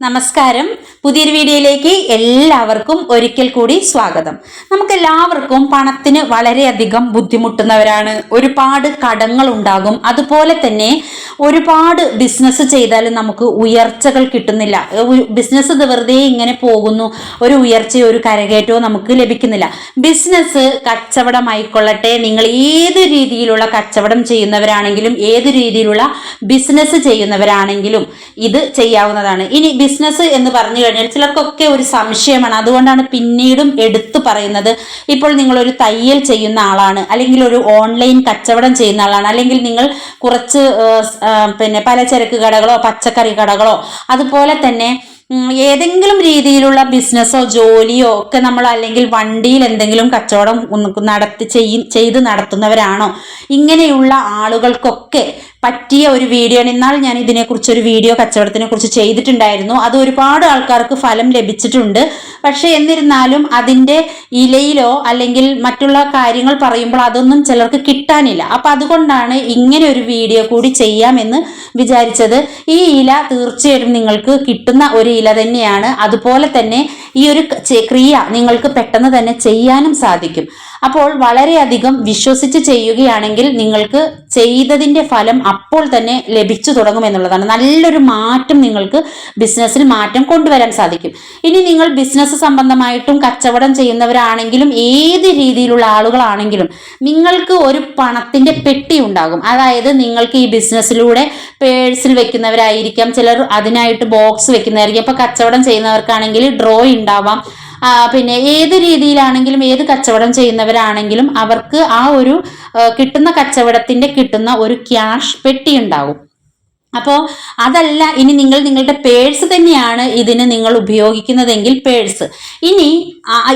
നമസ്കാരം. പുതിയൊരു വീഡിയോയിലേക്ക് എല്ലാവർക്കും ഒരിക്കൽ കൂടി സ്വാഗതം. നമുക്ക് എല്ലാവർക്കും പണത്തിന് വളരെയധികം ബുദ്ധിമുട്ടുന്നവരാണ്. ഒരുപാട് കടങ്ങൾ ഉണ്ടാകും അതുപോലെ തന്നെ ഒരുപാട് ബിസിനസ് ചെയ്താലും നമുക്ക് ഉയർച്ചകൾ കിട്ടുന്നില്ല. ബിസിനസ് വെറുതെ ഇങ്ങനെ പോകുന്നു ഒരു ഉയർച്ചയോ ഒരു കരകയറ്റവും നമുക്ക് ലഭിക്കുന്നില്ല. ബിസിനസ് കച്ചവടമായിക്കൊള്ളട്ടെ. നിങ്ങൾ ഏത് രീതിയിലുള്ള കച്ചവടം ചെയ്യുന്നവരാണെങ്കിലും ഏത് രീതിയിലുള്ള ബിസിനസ് ചെയ്യുന്നവരാണെങ്കിലും ഇത് ചെയ്യാവുന്നതാണ്. ഇനി ബിസിനസ് എന്ന് പറഞ്ഞു കഴിഞ്ഞാൽ ചിലർക്കൊക്കെ ഒരു സംശയമാണ്. അതുകൊണ്ടാണ് പിന്നീടും എടുത്തു പറയുന്നത്. ഇപ്പോൾ നിങ്ങൾ ഒരു തയ്യൽ ചെയ്യുന്ന ആളാണ് അല്ലെങ്കിൽ ഒരു ഓൺലൈൻ കച്ചവടം ചെയ്യുന്ന ആളാണ് അല്ലെങ്കിൽ നിങ്ങൾ കുറച്ച് പിന്നെ പലചരക്ക് കടകളോ പച്ചക്കറി കടകളോ അതുപോലെ തന്നെ ഏതെങ്കിലും രീതിയിലുള്ള ബിസിനസ്സോ ജോലിയോ ഒക്കെ നമ്മൾ അല്ലെങ്കിൽ വണ്ടിയിൽ എന്തെങ്കിലും കച്ചവടം നടത്തി ചെയ്ത് നടത്തുന്നവരാണോ? ഇങ്ങനെയുള്ള ആളുകൾക്കൊക്കെ പറ്റിയ ഒരു വീഡിയോ ആണ്. എന്നാൽ ഞാൻ ഇതിനെക്കുറിച്ച് ഒരു വീഡിയോ കച്ചവടത്തിനെ കുറിച്ച് ചെയ്തിട്ടുണ്ടായിരുന്നു. അത് ഒരുപാട് ആൾക്കാർക്ക് ഫലം ലഭിച്ചിട്ടുണ്ട്. പക്ഷേ എന്നിരുന്നാലും അതിന്റെ ഇലയിലോ അല്ലെങ്കിൽ മറ്റുള്ള കാര്യങ്ങൾ പറയുമ്പോൾ അതൊന്നും ചിലർക്ക് കിട്ടാനില്ല. അപ്പം അതുകൊണ്ടാണ് ഇങ്ങനെ ഒരു വീഡിയോ കൂടി ചെയ്യാമെന്ന് വിചാരിച്ചത്. ഈ ഇല തീർച്ചയായിട്ടും നിങ്ങൾക്ക് കിട്ടുന്ന ഒരു ഇല തന്നെയാണ്. അതുപോലെ തന്നെ ഈ ഒരു ക്രിയ നിങ്ങൾക്ക് പെട്ടെന്ന് തന്നെ ചെയ്യാനും സാധിക്കും. അപ്പോൾ വളരെയധികം വിശ്വസിച്ച് ചെയ്യുകയാണെങ്കിൽ നിങ്ങൾക്ക് ചെയ്തതിന്റെ ഫലം അപ്പോൾ തന്നെ ലഭിച്ചു തുടങ്ങും എന്നുള്ളതാണ്. നല്ലൊരു മാറ്റം നിങ്ങൾക്ക് ബിസിനസ്സിൽ മാറ്റം കൊണ്ടുവരാൻ സാധിക്കും. ഇനി നിങ്ങൾ ബിസിനസ് സംബന്ധമായിട്ടും കച്ചവടം ചെയ്യുന്നവരാണെങ്കിലും ഏത് രീതിയിലുള്ള ആളുകളാണെങ്കിലും നിങ്ങൾക്ക് ഒരു പണത്തിന്റെ പെട്ടി ഉണ്ടാകും. അതായത് നിങ്ങൾക്ക് ഈ ബിസിനസ്സിലൂടെ പേഴ്സിൽ വെക്കുന്നവരായിരിക്കാം ചിലർ അതിനായിട്ട് ബോക്സ് വെക്കുന്നതായിരിക്കും അപ്പൊ കച്ചവടം ചെയ്യുന്നവർക്കാണെങ്കിൽ ഡ്രോ ഉണ്ടാവാം പിന്നെ ഏത് രീതിയിലാണെങ്കിലും ഏത് കച്ചവടം ചെയ്യുന്നവരാണെങ്കിലും അവർക്ക് ആ ഒരു കിട്ടുന്ന കച്ചവടത്തിന്റെ കിട്ടുന്ന ഒരു ക്യാഷ് പെട്ടി ഉണ്ടാവും അപ്പോൾ അതല്ല ഇനി നിങ്ങൾ നിങ്ങളുടെ പേഴ്സ് തന്നെയാണ് ഇതിന് നിങ്ങൾ ഉപയോഗിക്കുന്നതെങ്കിൽ പേഴ്സ് ഇനി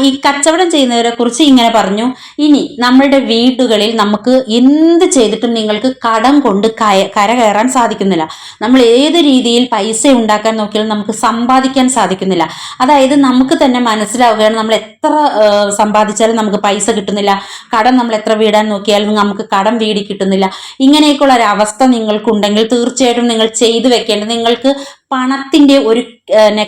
ഈ കച്ചവടം ചെയ്യുന്നവരെ കുറിച്ച് ഇങ്ങനെ പറഞ്ഞു. ഇനി നമ്മളുടെ വീടുകളിൽ നമുക്ക് എന്ത് ചെയ്തിട്ടും നിങ്ങൾക്ക് കടം കൊണ്ട് കയ കര കയറാൻ സാധിക്കുന്നില്ല. നമ്മൾ ഏത് രീതിയിൽ പൈസ ഉണ്ടാക്കാൻ നോക്കിയാലും നമുക്ക് സമ്പാദിക്കാൻ സാധിക്കുന്നില്ല. അതായത് നമുക്ക് തന്നെ മനസ്സിലാവുകയാണ് നമ്മൾ എത്ര സമ്പാദിച്ചാലും നമുക്ക് പൈസ കിട്ടുന്നില്ല. കടം നമ്മൾ എത്ര വീടാൻ നോക്കിയാലും നമുക്ക് കടം വീടി കിട്ടുന്നില്ല. ഇങ്ങനെയൊക്കെയുള്ള ഒരു അവസ്ഥ നിങ്ങൾക്കുണ്ടെങ്കിൽ തീർച്ചയായിട്ടും നിങ്ങൾ ചെയ്തു വെക്കേണ്ടത്. നിങ്ങൾക്ക് പണത്തിന്റെ ഒരു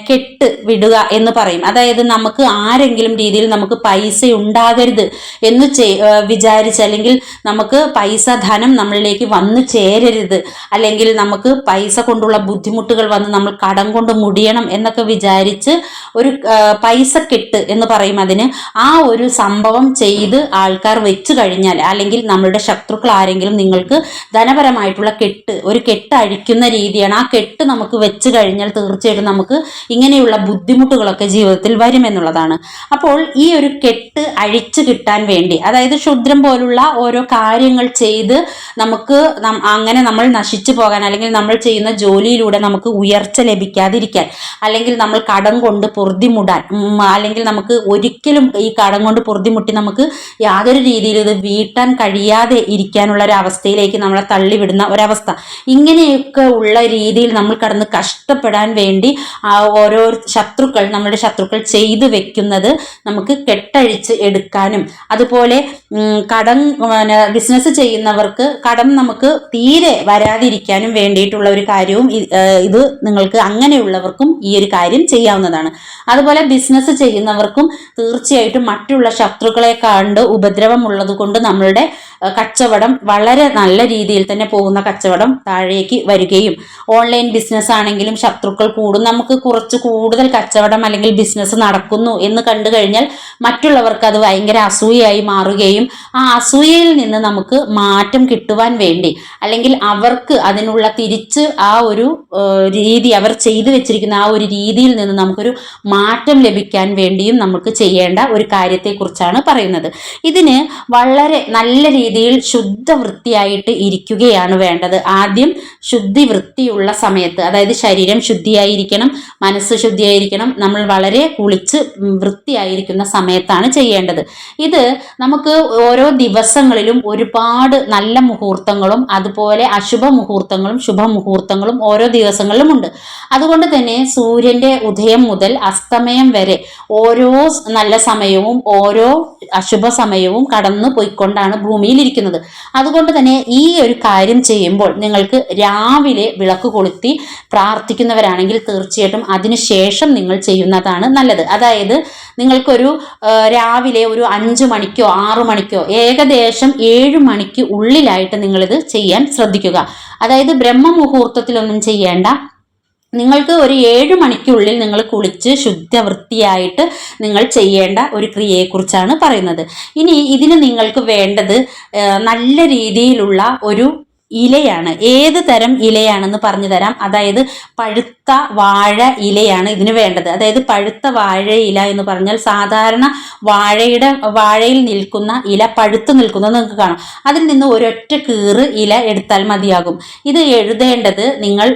കെട്ട് വിടുക എന്ന് പറയും. അതായത് നമുക്ക് ആരെങ്കിലും രീതിയിൽ നമുക്ക് പൈസ ഉണ്ടാകരുത് എന്ന് ചേ വിചാരിച്ച് അല്ലെങ്കിൽ നമുക്ക് പൈസ ധനം നമ്മളിലേക്ക് വന്നു ചേരരുത്. അല്ലെങ്കിൽ നമുക്ക് പൈസ കൊണ്ടുള്ള ബുദ്ധിമുട്ടുകൾ വന്ന് നമ്മൾ കടം കൊണ്ട് മുടിയണം എന്നൊക്കെ വിചാരിച്ച് ഒരു പൈസ കെട്ട് എന്ന് പറയും. അതിന് ആ ഒരു സംഭവം ചെയ്ത് ആൾക്കാർ വെച്ചു കഴിഞ്ഞാൽ അല്ലെങ്കിൽ നമ്മളുടെ ശത്രുക്കൾ ആരെങ്കിലും നിങ്ങൾക്ക് ധനപരമായിട്ടുള്ള കെട്ട് ഒരു കെട്ട് അഴിക്കുന്ന രീതിയാണ്. ആ കെട്ട് നമുക്ക് വെച്ച് കഴിഞ്ഞാൽ തീർച്ചയായിട്ടും നമുക്ക് ഇങ്ങനെയുള്ള ബുദ്ധിമുട്ടുകളൊക്കെ ജീവിതത്തിൽ വരുമെന്നുള്ളതാണ്. അപ്പോൾ ഈ ഒരു കെട്ട് അഴിച്ചു കിട്ടാൻ വേണ്ടി അതായത് ക്ഷുദ്രം പോലുള്ള ഓരോ കാര്യങ്ങൾ ചെയ്ത് നമുക്ക് അങ്ങനെ നമ്മൾ നശിച്ചു പോകാൻ അല്ലെങ്കിൽ നമ്മൾ ചെയ്യുന്ന ജോലിയിലൂടെ നമുക്ക് ഉയർച്ച ലഭിക്കാതിരിക്കാൻ അല്ലെങ്കിൽ നമ്മൾ കടം കൊണ്ട് പൊറുതിമുടാൻ അല്ലെങ്കിൽ നമുക്ക് ഒരിക്കലും ഈ കടം കൊണ്ട് പൊറുതിമുട്ടി നമുക്ക് യാതൊരു രീതിയിൽ ഇത് വീട്ടാൻ കഴിയാതെ ഇരിക്കാനുള്ള ഒരു അവസ്ഥയിലേക്ക് നമ്മളെ തള്ളിവിടുന്ന ഒരവസ്ഥ. ഇങ്ങനെയൊക്കെ ഉള്ള രീതിയിൽ നമ്മൾ കടന്ന് കഷ്ടപ്പെടാൻ വേണ്ടി ആ ഓരോ ശത്രുക്കൾ നമ്മുടെ ശത്രുക്കൾ ചെയ്തു വെക്കുന്നത് നമുക്ക് കെട്ടഴിച്ച് എടുക്കാനും. അതുപോലെ കടം ബിസിനസ് ചെയ്യുന്നവർക്ക് കടം നമുക്ക് തീരെ വരാതിരിക്കാനും വേണ്ടിയിട്ടുള്ള ഒരു കാര്യവും ഇത് നിങ്ങൾക്ക് അങ്ങനെയുള്ളവർക്കും ഈ ഒരു കാര്യം ചെയ്യാവുന്നതാണ്. അതുപോലെ ബിസിനസ് ചെയ്യുന്നവർക്കും തീർച്ചയായിട്ടും മറ്റുള്ള ശത്രുക്കളെ കണ്ട് ഉപദ്രവമുള്ളത് കൊണ്ട് നമ്മളുടെ കച്ചവടം വളരെ നല്ല രീതിയിൽ തന്നെ പോകുന്ന കച്ചവടം താഴേക്ക് വരികയും ഓൺലൈൻ ബിസിനസ് ആണെങ്കിലും ശത്രുക്കൾ കൂടും. നമുക്ക് കുറച്ച് കൂടുതൽ കച്ചവടം അല്ലെങ്കിൽ ബിസിനസ് നടക്കുന്നു എന്ന് കണ്ടു കഴിഞ്ഞാൽ മറ്റുള്ളവർക്ക് അത് ഭയങ്കര അസൂയയായി മാറുകയും ആ അസൂയയിൽ നിന്ന് നമുക്ക് മാറ്റം കിട്ടുവാൻ വേണ്ടി അല്ലെങ്കിൽ അവർക്ക് അതിനുള്ള തിരിച്ച് ആ ഒരു രീതി അവർ ചെയ്തു വെച്ചിരിക്കുന്ന ആ ഒരു രീതിയിൽ നിന്ന് നമുക്കൊരു മാറ്റം ലഭിക്കാൻ വേണ്ടിയും നമുക്ക് ചെയ്യേണ്ട ഒരു കാര്യത്തെക്കുറിച്ചാണ് പറയുന്നത്. ഇതിന് വളരെ നല്ല രീതിയിൽ ശുദ്ധ വൃത്തിയായിട്ട് ഇരിക്കുകയാണ് വേണ്ടത്. ആദ്യം ശുദ്ധി വൃത്തിയുള്ള സമയത്ത് അതായത് ശരീരം ശുദ്ധിയായിരിക്കണം മനസ്സ് ശുദ്ധിയായിരിക്കണം നമ്മൾ വളരെ കുളിച്ച് വൃത്തിയായിരിക്കുന്ന സമയത്താണ് ചെയ്യേണ്ടത്. ഇത് നമുക്ക് ഓരോ ദിവസങ്ങളിലും ഒരുപാട് നല്ല മുഹൂർത്തങ്ങളും അതുപോലെ അശുഭ മുഹൂർത്തങ്ങളും ശുഭമുഹൂർത്തങ്ങളും ഓരോ ദിവസങ്ങളിലും ഉണ്ട്. അതുകൊണ്ട് തന്നെ സൂര്യന്റെ ഉദയം മുതൽ അസ്തമയം വരെ ഓരോ നല്ല സമയവും ഓരോ അശുഭ സമയവും കടന്നു പോയിക്കൊണ്ടാണ് ഭൂമിയിൽ ഇരിക്കുന്നത് അതുകൊണ്ട് തന്നെ ഈ ഒരു കാര്യം ചെയ്യുമ്പോൾ നിങ്ങൾക്ക് രാവിലെ വിളക്ക് കൊളുത്തി പ്രാർത്ഥിക്കുന്നവരാണെങ്കിൽ തീർച്ചയായിട്ടും അതിനുശേഷം നിങ്ങൾ ചെയ്യുന്നതാണ് നല്ലത്. അതായത് നിങ്ങൾക്കൊരു രാവിലെ ഒരു അഞ്ച് മണിക്കോ ആറു മണിക്കോ ഏകദേശം ഏഴ് മണിക്ക് ഉള്ളിലായിട്ട് നിങ്ങളിത് ചെയ്യാൻ ശ്രദ്ധിക്കുക. അതായത് ബ്രഹ്മ മുഹൂർത്തത്തിലൊന്നും ചെയ്യേണ്ട നിങ്ങൾക്ക് ഒരു ഏഴ് മണിക്കുള്ളിൽ നിങ്ങൾ കുളിച്ച് ശുദ്ധ വൃത്തിയായിട്ട് നിങ്ങൾ ചെയ്യേണ്ട ഒരു ക്രിയയെക്കുറിച്ചാണ് പറയുന്നത്. ഇനി ഇതിന് നിങ്ങൾക്ക് വേണ്ടത് നല്ല രീതിയിലുള്ള ഒരു ഇലയാണ്. ഏത് തരം ഇലയാണെന്ന് പറഞ്ഞു തരാം. അതായത് പഴുത്ത വാഴ ഇലയാണ് ഇതിന് വേണ്ടത്. അതായത് പഴുത്ത വാഴ ഇല എന്ന് പറഞ്ഞാൽ സാധാരണ വാഴയുടെ വാഴയിൽ നിൽക്കുന്ന ഇല പഴുത്ത് നിൽക്കുന്നത് നിങ്ങൾക്ക് കാണാം. അതിൽ നിന്ന് ഒരൊറ്റ കീറ് ഇല എടുത്താൽ മതിയാകും. ഇത് എഴുതേണ്ടത് നിങ്ങൾ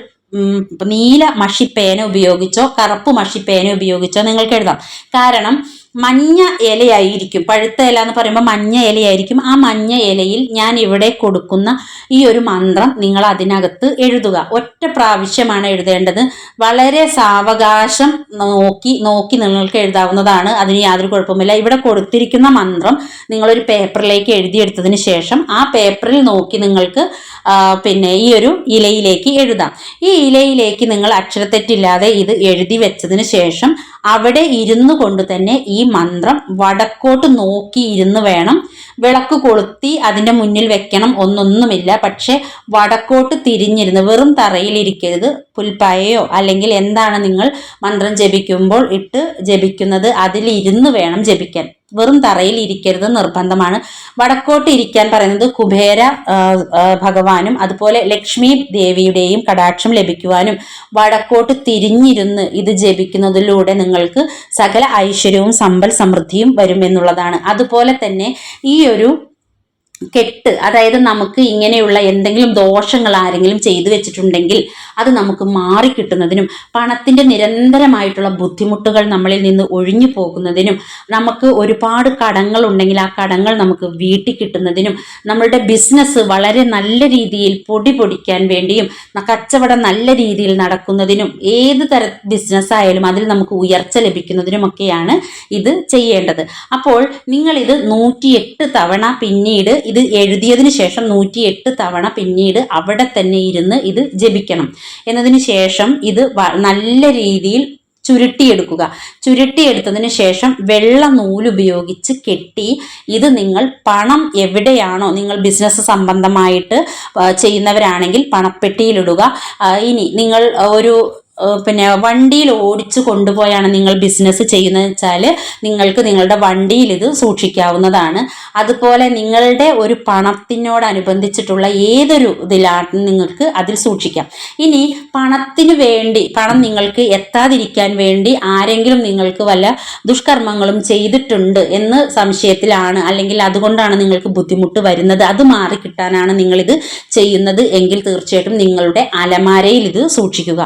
നീല മഷിപ്പേന ഉപയോഗിച്ചോ കറുപ്പ് മഷിപ്പേന ഉപയോഗിച്ചോ നിങ്ങൾക്ക് എഴുതാം. കാരണം മഞ്ഞ ഇലയായിരിക്കും. പഴുത്ത ഇല എന്ന് പറയുമ്പോൾ മഞ്ഞ ഇലയായിരിക്കും. ആ മഞ്ഞ ഇലയിൽ ഞാൻ ഇവിടെ കൊടുക്കുന്ന ഈ ഒരു മന്ത്രം നിങ്ങൾ അതിനകത്ത് എഴുതുക. ഒറ്റ പ്രാവശ്യമാണ് എഴുതേണ്ടത്. വളരെ സാവകാശം നോക്കി നോക്കി നിങ്ങൾക്ക് എഴുതാവുന്നതാണ്. അതിന് യാതൊരു കുഴപ്പമില്ല ഇവിടെ കൊടുത്തിരിക്കുന്ന മന്ത്രം നിങ്ങളൊരു പേപ്പറിലേക്ക് എഴുതിയെടുത്തതിന് ശേഷം ആ പേപ്പറിൽ നോക്കി നിങ്ങൾക്ക് പിന്നെ ഈ ഒരു ഇലയിലേക്ക് എഴുതാം. ഈ ഇലയിലേക്ക് നിങ്ങൾ അക്ഷരത്തെറ്റില്ലാതെ ഇത് എഴുതി വെച്ചതിന് ശേഷം അവിടെ ഇരുന്നു കൊണ്ട് തന്നെ ഈ മന്ത്രം വടക്കോട്ട് നോക്കി ഇരുന്ന് വേണം. വിളക്ക് കൊളുത്തി അതിന്റെ മുന്നിൽ വെക്കണം. ഒന്നൊന്നുമില്ല. പക്ഷേ വടക്കോട്ട് തിരിഞ്ഞിരുന്ന് വെറും തറയിലിരിക്കരുത്. പുൽപ്പായയോ അല്ലെങ്കിൽ എന്താണ് നിങ്ങൾ മന്ത്രം ജപിക്കുമ്പോൾ ഇട്ട് ജപിക്കുന്നത് അതിലിരുന്ന് വേണം ജപിക്കാൻ. വെറും തറയിൽ ഇരിക്കരുത് നിർബന്ധമാണ്. വടക്കോട്ട് ഇരിക്കാൻ പറയുന്നത് കുബേര ഭഗവാനും അതുപോലെ ലക്ഷ്മി ദേവിയുടെയും കടാക്ഷം ലഭിക്കുവാനും വടക്കോട്ട് തിരിഞ്ഞിരുന്ന് ഇത് ജപിക്കുന്നതിലൂടെ നിങ്ങൾക്ക് സകല ഐശ്വര്യവും സമ്പൽ സമൃദ്ധിയും വരും എന്നുള്ളതാണ് അതുപോലെ തന്നെ ഈ ഒരു കെട്ട് അതായത് നമുക്ക് ഇങ്ങനെയുള്ള എന്തെങ്കിലും ദോഷങ്ങൾ ആരെങ്കിലും ചെയ്തു വെച്ചിട്ടുണ്ടെങ്കിൽ അത് നമുക്ക് മാറി മാറിക്കിട്ടുന്നതിനും പണത്തിന്റെ നിരന്തരമായിട്ടുള്ള ബുദ്ധിമുട്ടുകൾ നമ്മളിൽ നിന്ന് ഒഴിഞ്ഞു പോകുന്നതിനും നമുക്ക് ഒരുപാട് കടങ്ങൾ ഉണ്ടെങ്കിൽ ആ കടങ്ങൾ നമുക്ക് വീട്ടി കിട്ടുന്നതിനും നമ്മളുടെ ബിസിനസ് വളരെ നല്ല രീതിയിൽ പൊടി പൊടിക്കാൻ വേണ്ടിയും കച്ചവടം നല്ല രീതിയിൽ നടക്കുന്നതിനും ഏത് തര ബിസിനസ് ആയാലും അതിൽ നമുക്ക് ഉയർച്ച ലഭിക്കുന്നതിനുമൊക്കെയാണ് ഇത് ചെയ്യേണ്ടത്. അപ്പോൾ നിങ്ങളിത് നൂറ്റിയെട്ട് തവണ പിന്നീട് ഇത് എഴുതിയതിന് ശേഷം നൂറ്റിയെട്ട് തവണ പിന്നീട് അവിടെ തന്നെ ഇരുന്ന് ഇത് ജപിക്കണം. എന്നതിന് ശേഷം ഇത് നല്ല രീതിയിൽ ചുരുട്ടിയെടുക്കുക. ചുരുട്ടിയെടുത്തതിന് ശേഷം വെള്ള നൂലുപയോഗിച്ച് കെട്ടി ഇത് നിങ്ങൾ പണം എവിടെയാണോ നിങ്ങൾ ബിസിനസ് സംബന്ധമായിട്ട് ചെയ്യുന്നവരാണെങ്കിൽ പണപ്പെട്ടിയിലിടുക. ഇനി നിങ്ങൾ ഒരു പിന്നെ വണ്ടിയിൽ ഓടിച്ചു കൊണ്ടുപോയാണ് നിങ്ങൾ ബിസിനസ് ചെയ്യുന്നത് വെച്ചാൽ നിങ്ങൾക്ക് നിങ്ങളുടെ വണ്ടിയിൽ ഇത് സൂക്ഷിക്കാവുന്നതാണ്. അതുപോലെ നിങ്ങളുടെ ഒരു പണത്തിനോടനുബന്ധിച്ചിട്ടുള്ള ഏതൊരു ഇതിലാണ് നിങ്ങൾക്ക് അതിൽ സൂക്ഷിക്കാം. ഇനി പണത്തിന് വേണ്ടി പണം നിങ്ങൾക്ക് എത്താതിരിക്കാൻ വേണ്ടി ആരെങ്കിലും നിങ്ങൾക്ക് വല്ല ദുഷ്കർമ്മങ്ങളും ചെയ്തിട്ടുണ്ട് എന്ന് സംശയത്തിലാണ് അല്ലെങ്കിൽ അതുകൊണ്ടാണ് നിങ്ങൾക്ക് ബുദ്ധിമുട്ട് വരുന്നത്. അത് മാറിക്കിട്ടാനാണ് നിങ്ങളിത് ചെയ്യുന്നത് എങ്കിൽ തീർച്ചയായിട്ടും നിങ്ങളുടെ അലമാരയിൽ ഇത് സൂക്ഷിക്കുക.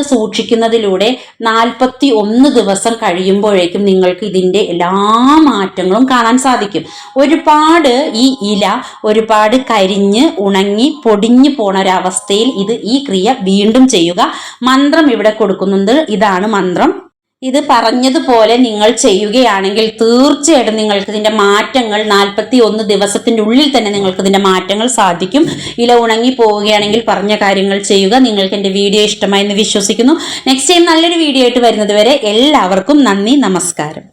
സൂക്ഷിക്കുന്നതിലൂടെ നാൽപ്പത്തി ഒന്ന് ദിവസം കഴിയുമ്പോഴേക്കും നിങ്ങൾക്ക് ഇതിന്റെ എല്ലാ മാറ്റങ്ങളും കാണാൻ സാധിക്കും. ഒരുപാട് ഈ ഇല ഒരുപാട് കരിഞ്ഞ് ഉണങ്ങി പൊടിഞ്ഞു പോണ ഒരവസ്ഥയിൽ ഇത് ഈ ക്രിയ വീണ്ടും ചെയ്യുക. മന്ത്രം ഇവിടെ കൊടുക്കുന്നുണ്ട്. ഇതാണ് മന്ത്രം. ഇത് പറഞ്ഞതുപോലെ നിങ്ങൾ ചെയ്യുകയാണെങ്കിൽ തീർച്ചയായിട്ടും നിങ്ങൾക്ക് ഇതിന്റെ മാറ്റങ്ങൾ നാൽപ്പത്തി ഒന്ന് ദിവസത്തിന്റെ ഉള്ളിൽ തന്നെ നിങ്ങൾക്ക് ഇതിന്റെ മാറ്റങ്ങൾ സാധിക്കും. ഇല ഉണങ്ങി പോവുകയാണെങ്കിൽ പറഞ്ഞ കാര്യങ്ങൾ ചെയ്യുക. നിങ്ങൾക്ക് എന്റെ വീഡിയോ ഇഷ്ടമായി എന്ന് വിശ്വസിക്കുന്നു. നെക്സ്റ്റ് ടൈം നല്ലൊരു വീഡിയോ ആയിട്ട് വരുന്നത് വരെ എല്ലാവർക്കും നന്ദി നമസ്കാരം.